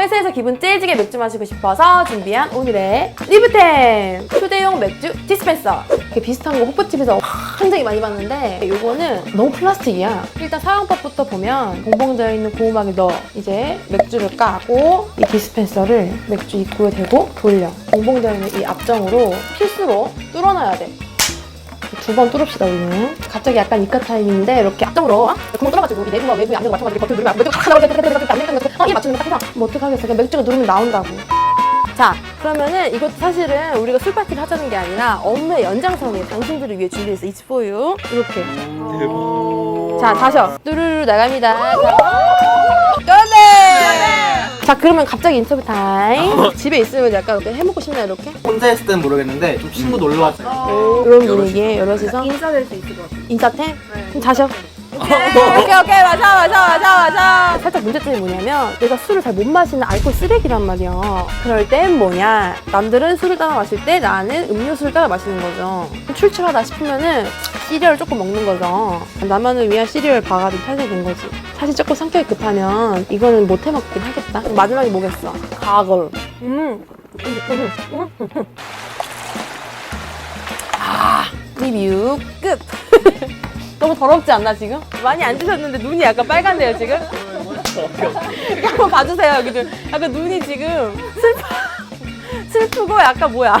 회사에서 기분 째지게 맥주 마시고 싶어서 준비한 오늘의 리브템 휴대용 맥주 디스펜서 이렇게 비슷한 거 호프집에서 굉장히 많이 봤는데 이거는 너무 플라스틱이야 일단 사용법부터 보면 봉봉 되어 있는 고구마를 넣어 이제 맥주를 까고 이 디스펜서를 맥주 입구에 대고 돌려 봉봉 되어 있는 이 앞정으로 필수로 뚫어놔야 돼 두 번 뚫읍시다 우리는 갑자기 약간 이카 타임인데 이렇게 앞쪽으로 구멍 뚫어가지고 이 내부와 외부의 압력을 맞춰가지고 버튼 누르면 맥주가 탁 나오게 안 되는 거 어이 맞추는 거딱 해서 뭐 어떡하겠어. 그냥 맥주가 누르면 나온다고. 자 그러면은 이것도 사실은 우리가 술 파티를 하자는 게 아니라 업무의 연장선이에요 당신들을 위해 준비했어 It's for you. 이렇게. 자 다셔. 뚜루루 나갑니다. 자, 꺼내 자 그러면 갑자기 인터뷰 타임. 집에 있으면 약간 이렇게 해먹고 싶나 이렇게? 혼자 했을 땐 모르겠는데 좀 친구 놀러 왔을 때 이런 분위기에 여럿이서? 인싸될 수 있을 것 같아요. 인사템? 그럼 자셔. 오케이. 오케이 맞아 맞아 맞아 맞아 살짝 문제점이 뭐냐면 내가 술을 잘 못 마시는 알코올 쓰레기란 말이야. 그럴 땐 뭐냐? 남들은 술을 따라 마실 때 나는 음료수를 따라 마시는 거죠. 출출하다 싶으면은 시리얼 조금 먹는 거죠. 나만을 위한 시리얼 바가 좀 탄생된 거지. 사실 조금 성격이 급하면 이거는 못 해먹긴 하겠다. 마지막에 뭐겠어? 가글 음. 아 리뷰 끝. 너무 더럽지 않나 지금? 많이 안 드셨는데 눈이 약간 빨간데요 지금? 한번 봐주세요 여기 좀. 약간 눈이 지금 슬프 슬프고 약간 뭐야